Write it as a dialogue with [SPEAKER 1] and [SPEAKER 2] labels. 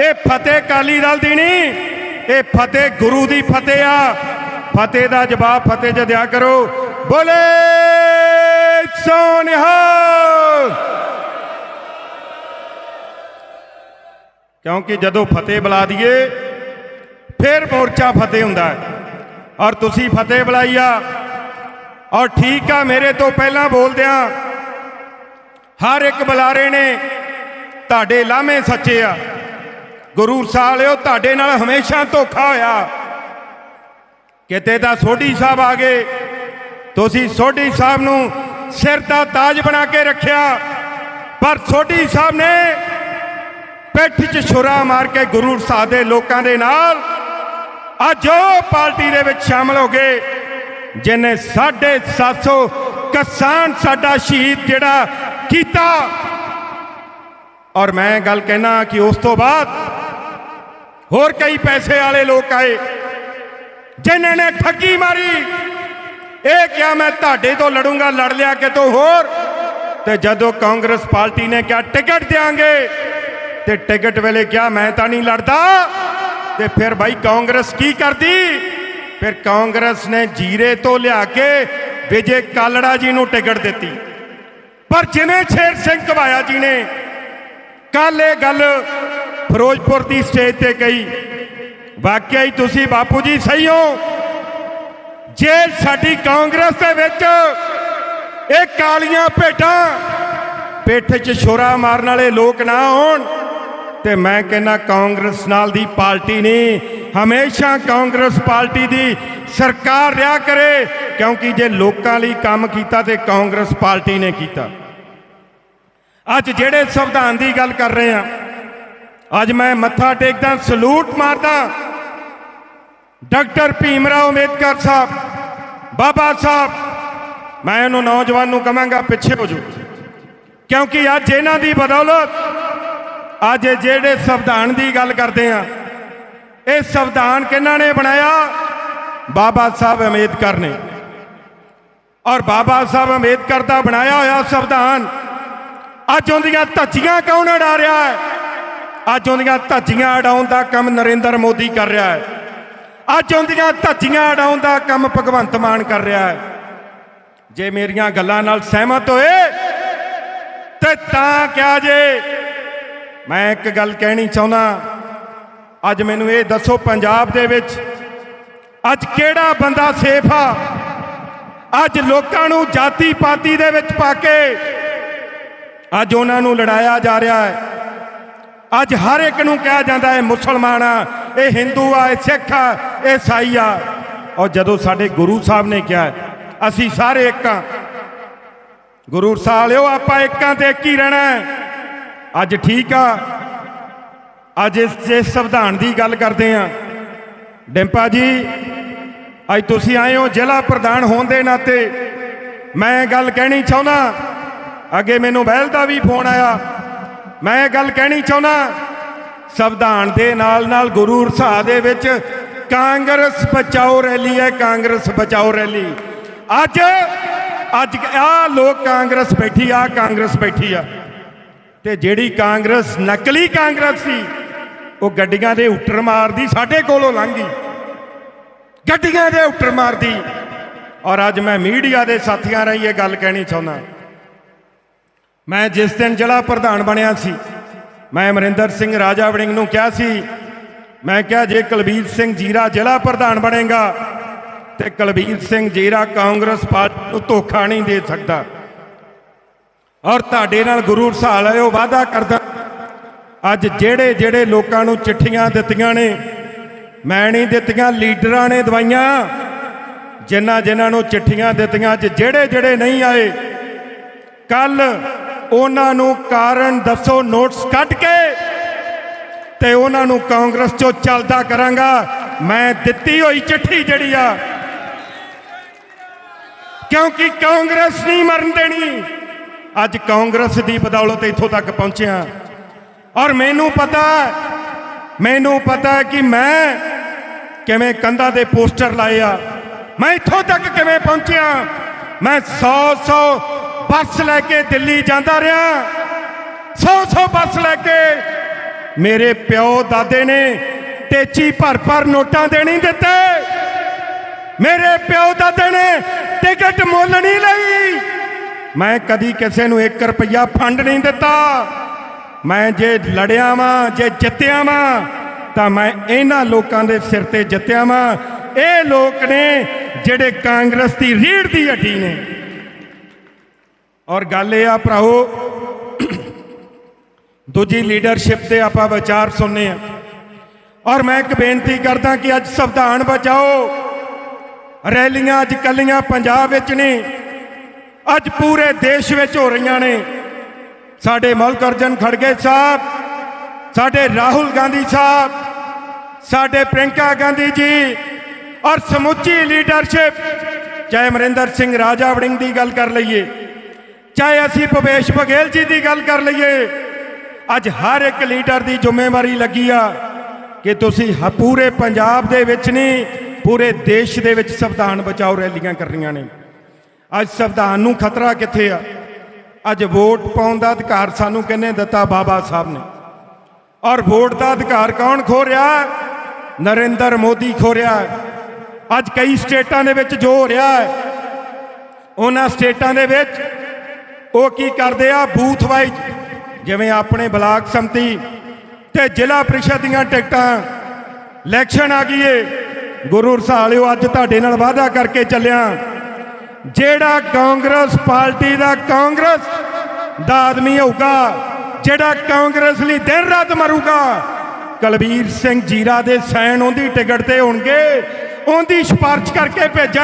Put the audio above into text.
[SPEAKER 1] ਇਹ ਫਤਿਹ ਕਾਲੀ ਦਲ ਦੀ ਨਹੀਂ, ਇਹ ਫਤਿਹ ਗੁਰੂ ਦੀ ਫਤਿਹ ਆ। ਫਤਿਹ ਦਾ ਜਵਾਬ ਫਤਿਹ ਚ ਦਿਆ ਕਰੋ। ਬੋਲੇ ਸੋਨਿਹਾ। ਕਿਉਂਕਿ ਜਦੋਂ ਫਤਿਹ ਬੁਲਾ ਦਈਏ, ਫਿਰ ਮੋਰਚਾ ਫਤਿਹ ਹੁੰਦਾ ਹੈ। ਔਰ ਤੁਸੀਂ ਫਤਿਹ ਬੁਲਾਈ ਆ। ਔਰ ਠੀਕ ਆ, ਮੇਰੇ ਤੋਂ ਪਹਿਲਾਂ ਬੋਲਦਿਆਂ ਹਰ ਇੱਕ ਬੁਲਾਰੇ ਨੇ, ਤੁਹਾਡੇ ਲਾਹਮੇ ਸੱਚੇ ਆ। ਗੁਰੂ ਸਾਲਿਓ, ਤੁਹਾਡੇ ਨਾਲ ਹਮੇਸ਼ਾ ਧੋਖਾ ਹੋਇਆ। ਕਿਤੇ ਤਾਂ ਸੋਢੀ ਸਾਹਿਬ ਆ ਗਏ। ਤੁਸੀਂ ਸੋਢੀ ਸਾਹਿਬ ਨੂੰ ਸਿਰ ਦਾ ਤਾਜ ਬਣਾ ਕੇ ਰੱਖਿਆ। ਪਰ ਸੋਢੀ ਸਾਹਿਬ ਨੇ ਪਿੱਠ 'ਚ ਛੁਰਾ ਮਾਰ ਕੇ ਗੁਰੂ ਸਾਹਿਬ ਦੇ ਲੋਕਾਂ ਦੇ ਨਾਲ ਅੱਜ ਉਹ ਪਾਰਟੀ ਦੇ ਵਿੱਚ ਸ਼ਾਮਲ ਹੋ ਗਏ, ਜਿਨੇ 750 ਕਿਸਾਨ ਸਾਡਾ ਸ਼ਹੀਦ ਜਿਹੜਾ ਕੀਤਾ। ਔਰ ਮੈਂ ਗੱਲ ਕਹਿਣਾ ਕਿ ਉਸ ਤੋਂ ਬਾਅਦ ਹੋਰ ਕਈ ਪੈਸੇ ਵਾਲੇ ਲੋਕ ਆਏ, ਜਿਨ੍ਹਾਂ ਨੇ ਠੱਗੀ ਮਾਰੀ। ਇਹ ਕਿਹਾ, ਮੈਂ ਤੁਹਾਡੇ ਤੋਂ ਲੜੂੰਗਾ, ਲੜ ਲਿਆ ਕਿਤੋਂ ਹੋਰ? ਤੇ ਜਦੋਂ ਕਾਂਗਰਸ ਪਾਰਟੀ ਨੇ ਕਿਹਾ, ਟਿਕਟ ਦੇਾਂਗੇ ਤੇ ਟਿਕਟ ਵੇਲੇ ਕਿਹਾ, ਮੈਂ ਤਾਂ ਨਹੀਂ ਲੜਦਾ। ਤੇ ਫਿਰ ਭਾਈ ਕਾਂਗਰਸ ਕੀ ਕਰਦੀ? ਫਿਰ ਕਾਂਗਰਸ ਨੇ ਜੀਰੇ ਤੋਂ ਲਿਆ ਕੇ ਵਿਜੇ ਕਾਲੜਾ ਜੀ ਨੂੰ ਟਿਕਟ ਦਿੱਤੀ। ਪਰ ਜਿਵੇਂ ਸ਼ੇਰ ਸਿੰਘ ਘਵਾਇਆ ਜੀ ਨੇ ਕੱਲ ਇਹ ਗੱਲ ਫਿਰੋਜ਼ਪੁਰ ਦੀ ਸਟੇਜ ਤੇ ਗਈ। ਵਾਕਿਆ ਹੀ ਤੁਸੀਂ ਬਾਪੂ ਜੀ ਸਹੀ ਹੋ। ਜੇ ਸਾਡੀ ਕਾਂਗਰਸ ਦੇ ਵਿੱਚ ਇਹ ਕਾਲੀਆਂ ਭੇਟਾਂ ਪਿੱਠ 'ਚ ਛੁਰਾ ਮਾਰਨ ਵਾਲੇ ਲੋਕ ਨਾ ਹੋਣ, ਤੇ ਮੈਂ ਕਹਿੰਦਾ ਕਾਂਗਰਸ ਨਾਲ ਦੀ ਪਾਰਟੀ ਨਹੀਂ। ਹਮੇਸ਼ਾ ਕਾਂਗਰਸ ਪਾਰਟੀ ਦੀ ਸਰਕਾਰ ਰਿਹਾ ਕਰੇ, ਕਿਉਂਕਿ ਜੇ ਲੋਕਾਂ ਲਈ ਕੰਮ ਕੀਤਾ ਤੇ ਕਾਂਗਰਸ ਪਾਰਟੀ ਨੇ ਕੀਤਾ। ਅੱਜ ਜਿਹੜੇ ਸੰਵਿਧਾਨ ਦੀ ਗੱਲ ਕਰ ਰਹੇ ਆ ਅੱਜ ਮੈਂ ਮੱਥਾ ਟੇਕਦਾ, ਸਲੂਟ ਮਾਰਦਾ। ਡਾਕਟਰ ਭੀਮ ਰਾਓ ਅੰਬੇਦਕਰ ਸਾਹਿਬ, ਬਾਬਾ ਸਾਹਿਬ, ਮੈਂ ਇਹਨੂੰ ਨੌਜਵਾਨ ਨੂੰ ਕਹਾਂਗਾ, ਪਿੱਛੇ ਹੋ ਜਾਓ। ਕਿਉਂਕਿ ਅੱਜ ਇਹਨਾਂ ਦੀ ਬਦੌਲਤ, ਅੱਜ ਜਿਹੜੇ ਸੰਵਿਧਾਨ ਦੀ ਗੱਲ ਕਰਦੇ ਆ, ਇਹ ਸੰਵਿਧਾਨ ਕਿਹਨਾਂ ਨੇ ਬਣਾਇਆ? ਬਾਬਾ ਸਾਹਿਬ ਅੰਬੇਦਕਰ ਨੇ। ਔਰ ਬਾਬਾ ਸਾਹਿਬ ਅੰਬੇਦਕਰ ਦਾ ਬਣਾਇਆ ਹੋਇਆ ਸੰਵਿਧਾਨ, ਅੱਜ ਉਹਦੀਆਂ ਧੱਜੀਆਂ ਕੌਣ ਉਡਾ ਰਿਹਾ ਹੈ? ਅੱਜ ਉਹਦੀਆਂ ਧੱਜੀਆਂ ਉਡਾਉਣ ਦਾ ਕੰਮ ਨਰਿੰਦਰ ਮੋਦੀ ਕਰ ਰਿਹਾ ਹੈ। ਅੱਜ ਉਹਦੀਆਂ ਧੱਜੀਆਂ ਉਡਾਉਣ ਦਾ ਕੰਮ ਭਗਵੰਤ ਮਾਨ ਕਰ ਰਿਹਾ ਹੈ। ਜੇ ਮੇਰੀਆਂ ਗੱਲਾਂ ਨਾਲ ਸਹਿਮਤ ਹੋਏ, ਤੇ ਤਾਂ ਕਿਹਾ ਜੇ? ਮੈਂ ਇੱਕ ਗੱਲ ਕਹਿਣੀ ਚਾਹੁੰਦਾ, ਅੱਜ ਮੈਨੂੰ ਇਹ ਦੱਸੋ ਪੰਜਾਬ ਦੇ ਵਿੱਚ ਅੱਜ ਕਿਹੜਾ ਬੰਦਾ ਸੇਫ ਆ? ਅੱਜ ਲੋਕਾਂ ਨੂੰ ਜਾਤੀ ਪਾਤੀ ਦੇ ਵਿੱਚ ਪਾ ਕੇ ਅੱਜ ਉਹਨਾਂ ਨੂੰ ਲੜਾਇਆ ਜਾ ਰਿਹਾ ਹੈ। ਅੱਜ ਹਰ ਇੱਕ ਨੂੰ ਕਿਹਾ ਜਾਂਦਾ ਹੈ ਮੁਸਲਮਾਨ ਆ, ਇਹ ਹਿੰਦੂ ਆ, ਇਹ ਸਿੱਖ ਆ, ਇਹ ਸਾਈ ਆ। ਔਰ ਜਦੋਂ ਸਾਡੇ ਗੁਰੂ ਸਾਹਿਬ ਨੇ ਕਿਹਾ, ਅਸੀਂ ਸਾਰੇ ਇੱਕ ਆ। ਗੁਰੂ ਸਾਹਿਬ ਆਪਾਂ ਇੱਕਾਂ ਤੇ ਇੱਕ ਹੀ ਰਹਿਣਾ ਅੱਜ ਠੀਕ ਆ। ਅੱਜ ਇਸ ਜੇ ਸੰਵਿਧਾਨ ਦੀ ਗੱਲ ਕਰਦੇ ਆ। ਡਿੰਪਾ ਜੀ, ਅੱਜ ਤੁਸੀਂ ਆਏ ਹੋ ਜ਼ਿਲ੍ਹਾ ਪ੍ਰਧਾਨ ਹੋਣ ਦੇ ਨਾਤੇ। ਮੈਂ ਗੱਲ ਕਹਿਣੀ ਚਾਹੁੰਦਾ, ਅੱਗੇ ਮੈਨੂੰ ਬਹਿਲ ਦਾ ਵੀ ਫੋਨ ਆਇਆ। ਮੈਂ ਇਹ ਗੱਲ ਕਹਿਣੀ ਚਾਹੁੰਦਾ, ਸੰਵਿਧਾਨ ਦੇ ਨਾਲ ਨਾਲ ਗੁਰੂ ਰਸਾ ਦੇ ਵਿੱਚ ਕਾਂਗਰਸ ਬਚਾਓ ਰੈਲੀ ਹੈ, ਕਾਂਗਰਸ ਬਚਾਓ ਰੈਲੀ। ਅੱਜ ਅੱਜ ਆ ਲੋਕ ਕਾਂਗਰਸ ਬੈਠੀ ਆ, ਕਾਂਗਰਸ ਬੈਠੀ ਆ। ਤੇ ਜਿਹੜੀ ਕਾਂਗਰਸ, ਨਕਲੀ ਕਾਂਗਰਸ ਸੀ, ਉਹ ਗੱਡੀਆਂ ਦੇ ਉੱਟਰ ਮਾਰਦੀ, ਸਾਡੇ ਕੋਲੋਂ ਲੰਘੀ। ਗੱਡੀਆਂ ਦੇ ਉੱਟਰ ਮਾਰਦੀ। ਔਰ ਅੱਜ ਮੈਂ ਮੀਡੀਆ ਦੇ ਸਾਥੀਆਂ ਰਾਹੀਂ ਇਹ ਗੱਲ ਕਹਿਣੀ ਚਾਹੁੰਦਾ। ਮੈਂ ਜਿਸ ਦਿਨ ਜ਼ਿਲ੍ਹਾ ਪ੍ਰਧਾਨ ਬਣਿਆ ਸੀ, ਮੈਂ ਅਮਰਿੰਦਰ ਸਿੰਘ ਰਾਜਾ ਵੜਿੰਗ ਨੂੰ ਕਿਹਾ ਸੀ, ਮੈਂ ਕਿਹਾ ਜੇ ਕੁਲਬੀਰ ਸਿੰਘ ਜੀਰਾ ਜ਼ਿਲ੍ਹਾ ਪ੍ਰਧਾਨ ਬਣੇਗਾ, ਤੇ ਕੁਲਬੀਰ ਸਿੰਘ ਜੀਰਾ ਕਾਂਗਰਸ ਪਾਰਟੀ ਨੂੰ ਧੋਖਾ ਨਹੀਂ ਦੇ ਸਕਦਾ। ਔਰ ਤੁਹਾਡੇ ਨਾਲ ਗੁਰੂ ਰਸਾਲ ਹੈ ਉਹ ਵਾਅਦਾ ਕਰਦਾ, ਅੱਜ ਜਿਹੜੇ ਜਿਹੜੇ ਲੋਕਾਂ ਨੂੰ ਚਿੱਠੀਆਂ ਦਿੱਤੀਆਂ ਨੇ, ਮੈਂ ਨਹੀਂ ਦਿੱਤੀਆਂ, ਲੀਡਰਾਂ ਨੇ ਦਵਾਈਆਂ, ਜਿਨ੍ਹਾਂ ਜਿਨ੍ਹਾਂ ਨੂੰ ਚਿੱਠੀਆਂ ਦਿੱਤੀਆਂ, ਅੱਜ ਜਿਹੜੇ ਜਿਹੜੇ ਨਹੀਂ ਆਏ ਕੱਲ ਉਹਨਾਂ ਨੂੰ ਕਾਰਨ ਦੱਸੋ ਨੋਟਸ ਕੱਢ ਕੇ ਤੇ ਉਹਨਾਂ ਨੂੰ ਕਾਂਗਰਸ ਚੋਂ ਚੱਲਦਾ ਕਰਾਂਗਾ। ਮੈਂ ਦਿੱਤੀ ਹੋਈ ਚਿੱਠੀ ਜਿਹੜੀ ਆ। ਕਿਉਂਕਿ ਕਾਂਗਰਸ ਨਹੀਂ ਮਰਨ ਦੇਣੀ। ਅੱਜ ਕਾਂਗਰਸ ਦੀ ਬਦੌਲਤ ਇੱਥੋਂ ਤੱਕ ਪਹੁੰਚਿਆ। ਔਰ ਮੈਨੂੰ ਪਤਾ ਮੈਨੂੰ ਪਤਾ ਕਿ ਮੈਂ ਕਿਵੇਂ ਕੰਧਾਂ ਦੇ ਪੋਸਟਰ ਲਾਏ ਆ। ਮੈਂ ਇੱਥੋਂ ਤੱਕ ਕਿਵੇਂ ਪਹੁੰਚਿਆ? ਮੈਂ 100 100 ਬੱਸ ਲੈ ਕੇ ਦਿੱਲੀ ਜਾਂਦਾ ਰਿਹਾ। 100 100 ਬੱਸ ਲੈ ਕੇ ਮੇਰੇ ਪਿਓ ਦਾਦੇ ਨੇ ਟੇਚੀ ਭਰ ਭਰ ਨੋਟਾਂ ਦੇਣੀ ਦਿੱਤੇ। ਮੇਰੇ ਪਿਓ ਦਾਦੇ ਨੇ ਟਿਕਟ ਮੁੱਲ ਨਹੀਂ ਲਈ। ਮੈਂ ਕਦੀ ਕਿਸੇ ਨੂੰ 1 ਰੁਪਿਆ ਫੰਡ ਨਹੀਂ ਦਿੱਤਾ। ਮੈਂ ਜੇ ਲੜਿਆ ਵਾਂ, ਜੇ ਜਿੱਤਿਆ ਵਾਂ, ਤਾਂ ਮੈਂ ਇਹਨਾਂ ਲੋਕਾਂ ਦੇ ਸਿਰ ਤੇ ਜਿੱਤਿਆ ਵਾਂ। ਇਹ ਲੋਕ ਨੇ ਜਿਹੜੇ ਕਾਂਗਰਸ ਦੀ ਰੀੜ ਦੀ ਹੱਡੀ ਨੇ। ਔਰ ਗੱਲ ਇਹ ਆ ਭਰਾਓ ਦੂਜੀ ਲੀਡਰਸ਼ਿਪ ਤੇ ਆਪਾਂ ਵਿਚਾਰ ਸੁਣਨੇ ਆ। ਔਰ ਮੈਂ ਇੱਕ ਬੇਨਤੀ ਕਰਦਾ ਕਿ ਅੱਜ ਸੰਵਿਧਾਨ ਬਚਾਓ। ਰੈਲੀਆਂ ਅੱਜ ਕੱਲੀਆਂ ਪੰਜਾਬ ਵਿੱਚ ਨਹੀਂ ਅੱਜ ਪੂਰੇ ਦੇਸ਼ ਵਿੱਚ ਹੋ ਰਹੀਆਂ ਨੇ। ਸਾਡੇ ਮਲਕ ਅਰਜਨ ਖੜਗੇ ਸਾਹਿਬ, ਸਾਡੇ ਰਾਹੁਲ ਗਾਂਧੀ ਸਾਹਿਬ, ਸਾਡੇ ਪ੍ਰਿੰਕਾ ਗਾਂਧੀ ਜੀ ਔਰ ਸਮੁੱਚੀ ਲੀਡਰਸ਼ਿਪ ਚਾਹੇ ਅਮਰਿੰਦਰ ਸਿੰਘ ਰਾਜਾ ਵੜਿੰਗ ਦੀ ਗੱਲ ਕਰ ਲਈਏ। ਚਾਹੇ ਅਸੀਂ ਭਵੇਸ਼ ਬਘੇਲ ਜੀ ਦੀ ਗੱਲ ਕਰ ਲਈਏ, ਅੱਜ ਹਰ ਇੱਕ ਲੀਡਰ ਦੀ ਜ਼ਿੰਮੇਵਾਰੀ ਲੱਗੀ ਆ ਕਿ ਤੁਸੀਂ ਹ- ਪੂਰੇ ਪੰਜਾਬ ਦੇ ਵਿੱਚ ਨਹੀਂ, ਪੂਰੇ ਦੇਸ਼ ਦੇ ਵਿੱਚ ਸੰਵਿਧਾਨ ਬਚਾਓ ਰੈਲੀਆਂ ਕਰਨੀਆਂ ਨੇ। ਅੱਜ ਸੰਵਿਧਾਨ ਨੂੰ ਖਤਰਾ ਕਿੱਥੇ ਆ? ਅੱਜ ਵੋਟ ਪਾਉਣ ਦਾ ਅਧਿਕਾਰ ਸਾਨੂੰ ਕਿੰਨੇ ਦਿੱਤਾ ਬਾਬਾ ਸਾਹਿਬ ਨੇ? ਔਰ ਵੋਟ ਦਾ ਅਧਿਕਾਰ ਕੌਣ ਖੋ ਰਿਹਾ ਨਰਿੰਦਰ ਮੋਦੀ ਖੋ ਰਿਹਾ ਅੱਜ ਕਈ ਸਟੇਟਾਂ ਦੇ ਵਿੱਚ ਜੋ ਹੋ ਰਿਹਾ ਹੈ, ਉਹਨਾਂ ਸਟੇਟਾਂ ਦੇ ਵਿੱਚ ਉਹ ਕੀ ਕਰਦੇ ਆ? ਬੂਥ ਵਾਈਜ਼, ਜਿਵੇਂ ਆਪਣੇ ਬਲਾਕ ਸੰਮਤੀ ਤੇ ਜ਼ਿਲ੍ਹਾ ਪ੍ਰੀਸ਼ਦ ਦੀਆਂ ਟਿਕਟਾਂ। ਇਲੈਕਸ਼ਨ ਆ ਗਈ ਏ। ਗੁਰੂ ਰਸਾਲਿਓ, ਅੱਜ ਤੁਹਾਡੇ ਨਾਲ ਵਾਅਦਾ ਕਰਕੇ ਚੱਲਿਆ। ਜਿਹੜਾ ਕਾਂਗਰਸ ਪਾਰਟੀ ਦਾ ਕਾਂਗਰਸ ਦਾ ਆਦਮੀ ਹੋਊਗਾ, ਜਿਹੜਾ ਕਾਂਗਰਸ ਲਈ ਦਿਨ ਰਾਤ ਮਰੂਗਾ, ਕਲਬੀਰ ਸਿੰਘ ਜੀਰਾ ਦੇ ਸੈਨ ਉਹਦੀ ਟਿਕਟ ਤੇ ਹੋਣਗੇ। ਉਹਦੀ ਸਿਫਾਰਿਸ਼ ਕਰਕੇ ਭੇਜਾਂ